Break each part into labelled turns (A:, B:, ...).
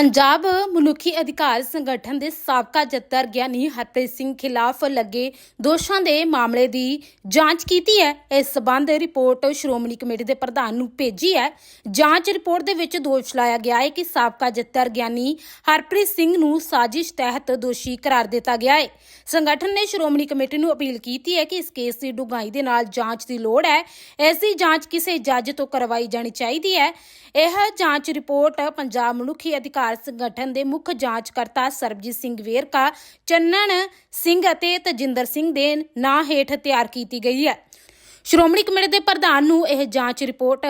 A: ਪੰਜਾਬ ਮਨੁੱਖੀ ਅਧਿਕਾਰ ਸੰਗਠਨ ਦੇ ਸਾਬਕਾ ਜੱਤਰ ਗਿਆਨੀ ਹਰਪ੍ਰੀਤ ਸਿੰਘ ਖਿਲਾਫ ਲੱਗੇ ਦੋਸ਼ਾਂ ਦੇ ਮਾਮਲੇ ਦੀ ਜਾਂਚ ਕੀਤੀ ਹੈ। ਇਸ ਸਬੰਧ ਰਿਪੋਰਟ ਸ਼੍ਰੋਮਣੀ ਕਮੇਟੀ ਦੇ ਪ੍ਰਧਾਨ ਨੂੰ ਭੇਜੀ ਹੈ। ਜਾਂਚ ਰਿਪੋਰਟ ਦੇ ਵਿੱਚ ਦੋਸ਼ ਲਾਇਆ ਗਿਆ ਹੈ ਕਿ ਸਾਬਕਾ ਜੱਤਰ ਗਿਆਨੀ ਹਰਪ੍ਰੀਤ ਸਿੰਘ ਨੂੰ ਸਾਜ਼ਿਸ਼ ਤਹਿਤ ਦੋਸ਼ੀ ਕਰਾਰ ਦਿੱਤਾ ਗਿਆ ਹੈ। ਸੰਗਠਨ ਨੇ ਸ਼੍ਰੋਮਣੀ ਕਮੇਟੀ ਨੂੰ ਅਪੀਲ ਕੀਤੀ ਹੈ ਕਿ ਇਸ ਕੇਸ ਦੀ ਡੂੰਘਾਈ ਦੇ ਨਾਲ ਜਾਂਚ ਦੀ ਲੋੜ ਹੈ। ਇਸ ਦੀ ਜਾਂਚ ਕਿਸੇ ਜੱਜ ਤੋਂ ਕਰਵਾਈ ਜਾਣੀ ਚਾਹੀਦੀ ਹੈ। ਇਹ ਜਾਂਚ ਰਿਪੋਰਟ ਪੰਜਾਬ ਮਨੁੱਖੀ ਅਧਿਕਾਰ ਸੰਗਠਨ ਦੇ ਮੁੱਖ ਜਾਂਚਕਰਤਾ ਸਰਬਜੀਤ ਸਿੰਘ ਵੇਰਕਾ, ਚੰਨਣ ਸਿੰਘ ਅਤੇ ਤਜਿੰਦਰ ਸਿੰਘ ਦੇ ਨਾਂ ਹੇਠ ਤਿਆਰ ਕੀਤੀ ਗਈ ਹੈ। ਸ਼੍ਰੋਮਣੀ ਕਮੇਟੀ ਦੇ ਪ੍ਰਧਾਨ ਨੂੰ ਇਹ ਜਾਂਚ ਰਿਪੋਰਟ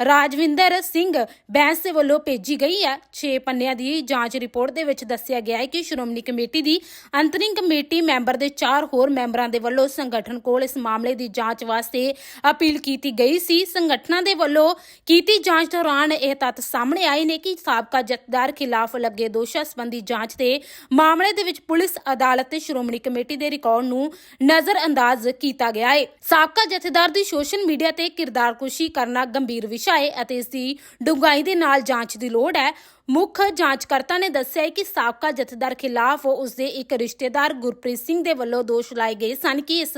A: ਰਾਜਵਿੰਦਰ ਸਿੰਘ ਬੈਂਸ ਵੱਲੋਂ ਭੇਜੀ ਗਈ ਹੈ। 6 ਪੰਨਿਆਂ ਦੀ ਜਾਂਚ ਰਿਪੋਰਟ ਦੇ ਵਿੱਚ ਦੱਸਿਆ ਗਿਆ ਹੈ ਕਿ ਸ਼੍ਰੋਮਣੀ ਕਮੇਟੀ ਦੀ ਅੰਤਰਿੰਗ ਕਮੇਟੀ ਮੈਂਬਰ ਦੇ ਚਾਰ ਹੋਰ ਮੈਂਬਰਾਂ ਦੇ ਵੱਲੋਂ ਸੰਗਠਨ ਕੋਲ ਇਸ ਮਾਮਲੇ ਦੀ ਜਾਂਚ ਵਾਸਤੇ ਅਪੀਲ ਕੀਤੀ ਗਈ ਸੀ। ਸੰਗਠਨਾਂ ਦੇ ਵੱਲੋਂ ਕੀਤੀ ਜਾਂਚ ਦੌਰਾਨ ਇਹ ਤੱਥ ਸਾਹਮਣੇ ਆਏ ਨੇ ਕਿ ਸਾਬਕਾ ਜਥੇਦਾਰ ਖਿਲਾਫ ਲੱਗੇ ਦੋਸ਼ਾਂ ਸੰਬੰਧੀ ਜਾਂਚ ਤੇ ਮਾਮਲੇ ਦੇ ਵਿੱਚ ਪੁਲਿਸ ਅਦਾਲਤ ਤੇ ਸ਼੍ਰੋਮਣੀ ਕਮੇਟੀ ਦੇ ਰਿਕਾਰਡ ਨੂੰ ਨਜ਼ਰ ਅੰਦਾਜ਼ ਕੀਤਾ ਗਿਆ ਹੈ। ਸਾਬਕਾ ਜਥੇਦਾਰ ਦੀ ਸੋਸ਼ਲ ਮੀਡੀਆ ਤੇ ਕਿਰਦਾਰਕੁਸ਼ੀ ਕਰਨਾ ਗੰਭੀਰ ਵਿਸ਼ਾ ਹੈ ਅਤੇ ਇਸ ਦੀ ਡੂੰਘਾਈ ਦੇ ਨਾਲ ਜਾਂਚ ਦੀ ਲੋੜ ਹੈ। ਮੁੱਖ ਜਾਂਚਕਰਤਾ ਨੇ ਦੱਸਿਆ ਹੈ ਕਿ ਸਾਬਕਾ ਜਥੇਦਾਰ ਖਿਲਾਫ ਉਸਦੇ ਇੱਕ ਰਿਸ਼ਤੇਦਾਰ ਗੁਰਪ੍ਰੀਤ ਸਿੰਘ ਦੇ ਵੱਲੋਂ ਦੋਸ਼ ਲਾਏ ਗਏ ਸਨ ਕਿ ਇਸ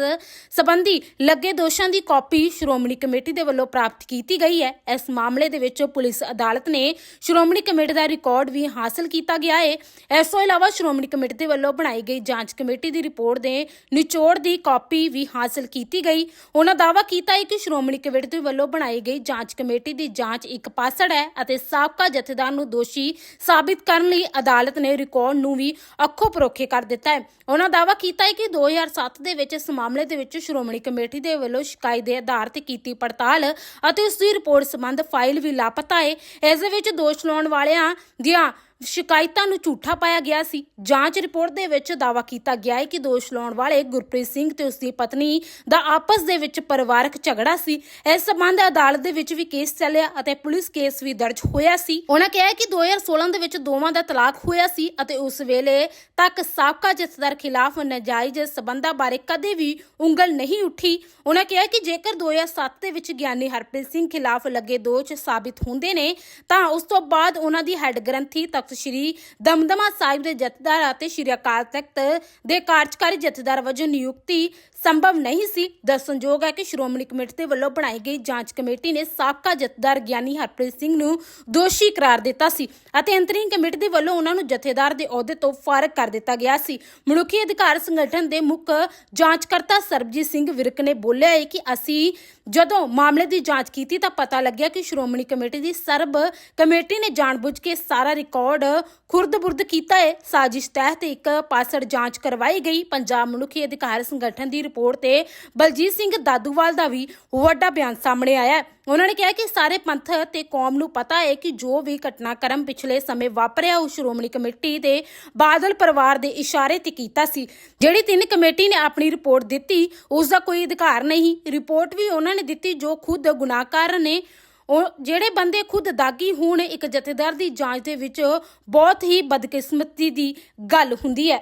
A: ਸਬੰਧੀ ਲੱਗੇ ਦੋਸ਼ਾਂ ਦੀ ਕਾਪੀ ਸ਼੍ਰੋਮਣੀ ਕਮੇਟੀ ਦੇ ਵੱਲੋਂ ਪ੍ਰਾਪਤ ਕੀਤੀ ਗਈ ਹੈ। ਇਸ ਮਾਮਲੇ ਦੇ ਵਿੱਚ ਪੁਲਿਸ ਅਦਾਲਤ ਨੇ ਸ਼੍ਰੋਮਣੀ ਕਮੇਟੀ ਦਾ ਰਿਕਾਰਡ ਵੀ ਹਾਸਲ ਕੀਤਾ ਗਿਆ ਹੈ। ਇਸ ਤੋਂ ਇਲਾਵਾ ਸ਼੍ਰੋਮਣੀ ਕਮੇਟੀ ਦੇ ਵੱਲੋਂ ਬਣਾਈ ਗਈ ਜਾਂਚ ਕਮੇਟੀ ਦੀ ਰਿਪੋਰਟ ਦੇ ਨਿਚੋੜ ਦੀ ਕਾਪੀ ਵੀ ਹਾਸਲ ਕੀਤੀ ਗਈ। ਉਹਨਾਂ ਦਾਅਵਾ ਕੀਤਾ ਹੈ ਕਿ ਸ਼੍ਰੋਮਣੀ ਕਮੇਟੀ ਦੇ ਵੱਲੋਂ ਬਣਾਈ ਗਈ ਜਾਂਚ ਕਮੇਟੀ ਦੀ ਜਾਂਚ ਇੱਕ ਪਾਸੜ ਹੈ ਅਤੇ ਸਾਬਕਾ ਜਥੇਦਾਰ ਨੂੰ ਦੋਸ਼ੀ ਸਾਬਿਤ ਕਰਨ ਲਈ ਅਦਾਲਤ ਨੇ ਰਿਕਾਰਡ ਨੂੰ ਵੀ ਅੱਖੋਂ ਪਰੋਖੇ ਕਰ ਦਿੱਤਾ ਹੈ। ਉਹਨਾਂ ਦਾਅਵਾ ਕੀਤਾ ਹੈ ਕਿ 2007 ਦੇ ਵਿੱਚ ਇਸ ਮਾਮਲੇ ਦੇ ਵਿੱਚ ਸ਼੍ਰੋਮਣੀ ਕਮੇਟੀ ਦੇ ਵੱਲੋਂ ਸ਼ਿਕਾਇਤ ਦੇ ਆਧਾਰ ਤੇ ਕੀਤੀ ਪੜਤਾਲ ਅਤੇ ਉਸ ਦੀ ਰਿਪੋਰਟ ਸੰਬੰਧ ਫਾਈਲ ਵੀ ਲਾਪਤਾ ਹੈ। ਇਸ ਦੇ ਵਿੱਚ ਦੋਸ਼ ਲਾਉਣ ਵਾਲਿਆਂ ਦੀਆਂ ਸ਼ਿਕਾਇਤਾਂ ਨੂੰ ਝੂਠਾ ਪਾਇਆ ਗਿਆ ਸੀ। ਜਾਂਚ ਰਿਪੋਰਟ ਦੇ ਵਿੱਚ ਦਾਅਵਾ ਕੀਤਾ ਗਿਆ ਹੈ ਕਿ ਦੋਸ਼ ਲਾਉਣ ਵਾਲੇ ਗੁਰਪ੍ਰੀਤ ਸਿੰਘ ਤੇ ਉਸ ਦੀ ਪਤਨੀ ਦਾ ਆਪਸ ਦੇ ਵਿੱਚ ਪਰਿਵਾਰਕ ਝਗੜਾ ਸੀ। ਇਸ ਸੰਬੰਧ ਅਦਾਲਤ ਦੇ ਵਿੱਚ ਵੀ ਕੇਸ ਚੱਲਿਆ ਅਤੇ ਪੁਲਿਸ ਕੇਸ ਵੀ ਦਰਜ ਹੋਇਆ ਸੀ। ਉਹਨਾਂ ਕਿਹਾ ਕਿ 2016 ਦੇ ਵਿੱਚ ਦੋਵਾਂ ਦਾ ਤਲਾਕ ਹੋਇਆ ਸੀ ਅਤੇ ਉਸ ਵੇਲੇ ਤੱਕ ਸਾਬਕਾ ਜਥੇਦਾਰ ਖਿਲਾਫ ਨਾਜਾਇਜ਼ ਸਬੰਧਾਂ ਬਾਰੇ ਕਦੇ ਵੀ ਉਂਗਲ ਨਹੀਂ ਉੱਠੀ। ਉਹਨਾਂ ਕਿਹਾ ਕਿ ਜੇਕਰ 2007 ਦੇ ਵਿੱਚ ਗਿਆਨੀ ਹਰਪ੍ਰੀਤ ਸਿੰਘ ਖਿਲਾਫ ਲੱਗੇ ਦੋਸ਼ ਸਾਬਿਤ ਹੁੰਦੇ ਨੇ, ਤਾਂ ਉਸ ਤੋਂ ਬਾਅਦ ਉਹਨਾਂ ਦੀ ਹੈੱਡ ਗ੍ਰੰਥੀ ਤਖਤ ਸ੍ਰੀ ਦਮਦਮਾ ਸਾਹਿਬ ਦੇ ਜਥੇਦਾਰ ਅਤੇ ਸ੍ਰੀ ਅਕਾਲ ਤਖਤ ਦੇ ਕਾਰਜਕਾਰੀ ਜਥੇਦਾਰ ਵਜੋਂ ਨਿਯੁਕਤੀ ਸੰਭਵ ਨਹੀਂ ਸੀ। ਦੱਸਣਯੋਗ ਹੈ ਕਿ ਸ਼੍ਰੋਮਣੀ ਕਮੇਟੀ ਦੇ ਵੱਲੋਂ ਬਣਾਈ ਗਈ ਜਾਂਚ ਕਮੇਟੀ ਨੇ ਸਾਬਕਾ ਜਥੇਦਾਰ ਗਿਆਨੀ ਹਰਪ੍ਰੀਤ ਸਿੰਘ ਨੂੰ ਦੋਸ਼ੀ ਕਰਾਰ ਦਿੱਤਾ ਸੀ ਅਤੇ ਅੰਤਰਿੰਗ ਕਮੇਟੀ ਦੇ ਵੱਲੋਂ ਉਹਨਾਂ ਨੂੰ ਜਥੇਦਾਰ ਦੇ ਅਹੁਦੇ ਤੋਂ ਫਾਰਗ ਕਰ ਦਿੱਤਾ ਗਿਆ ਸੀ। ਮਨੁੱਖੀ ਅਧਿਕਾਰ ਸੰਗਠਨ ਦੇ ਮੁੱਖ ਜਾਂਚਕਰਤਾ ਸਰਬਜੀਤ ਸਿੰਘ ਵਿਰਕ ਨੇ ਬੋਲਿਆ ਹੈ ਕਿ ਅਸੀਂ ਜਦੋਂ ਮਾਮਲੇ ਦੀ ਜਾਂਚ ਕੀਤੀ ਤਾਂ ਪਤਾ ਲੱਗਿਆ ਕਿ ਸ਼੍ਰੋਮਣੀ ਕਮੇਟੀ ਦੀ ਸਰਬ ਕਮੇਟੀ ਨੇ ਜਾਣਬੁੱਝ ਕੇ ਸਾਰਾ ਰਿਕਾਰਡ ਖੁਰਦ-ਬੁਰਦ ਕੀਤਾ ਹੈ। ਸਾਜ਼ਿਸ਼ ਤਹਿਤ ਇੱਕ ਪਾਸੜ ਜਾਂਚ ਕਰਵਾਈ ਗਈ। ਪੰਜਾਬ ਮਨੁੱਖੀ ਅਧਿਕਾਰ ਸੰਗਠਨ ਦੀ ਰਿਪੋਰਟ ਤੇ ਬਲਜੀਤ ਸਿੰਘ ਦਾਦੂਵਾਲ ਦਾ ਵੀ ਵੱਡਾ ਬਿਆਨ ਸਾਹਮਣੇ ਆਇਆ ਹੈ। ਉਹਨਾਂ ਨੇ ਕਿਹਾ ਕਿ ਸਾਰੇ ਪੰਥ ਤੇ ਕੌਮ ਨੂੰ ਪਤਾ ਹੈ ਕਿ ਜੋ ਵੀ ਘਟਨਾਕ੍ਰਮ ਪਿਛਲੇ ਸਮੇਂ ਵਾਪਰਿਆ, ਉਹ ਸ਼੍ਰੋਮਣੀ ਕਮੇਟੀ ਦੇ ਬਾਦਲ ਪਰਿਵਾਰ ਦੇ ਇਸ਼ਾਰੇ ਤੇ ਕੀਤਾ ਸੀ। ਜਿਹੜੀ ਤਿੰਨ ਕਮੇਟੀ ਨੇ ਆਪਣੀ ਰਿਪੋਰਟ ਦਿੱਤੀ, ਉਸ ਦਾ ਕੋਈ ਅਧਿਕਾਰ ਨਹੀਂ। ਰਿਪੋਰਟ ਵੀ ਉਹਨਾਂ ਨੇ ਦਿੱਤੀ ਜੋ ਖੁਦ ਗੁਨਾਹਕਾਰ ਨੇ। ਉਹ ਜਿਹੜੇ ਬੰਦੇ ਖੁਦ ਦਾਗੀ ਹੋਣ, ਇੱਕ ਜਥੇਦਾਰ ਦੀ ਜਾਂਚ ਦੇ ਵਿੱਚ ਬਹੁਤ ਹੀ ਬਦਕਿਸਮਤੀ ਦੀ ਗੱਲ ਹੁੰਦੀ ਹੈ।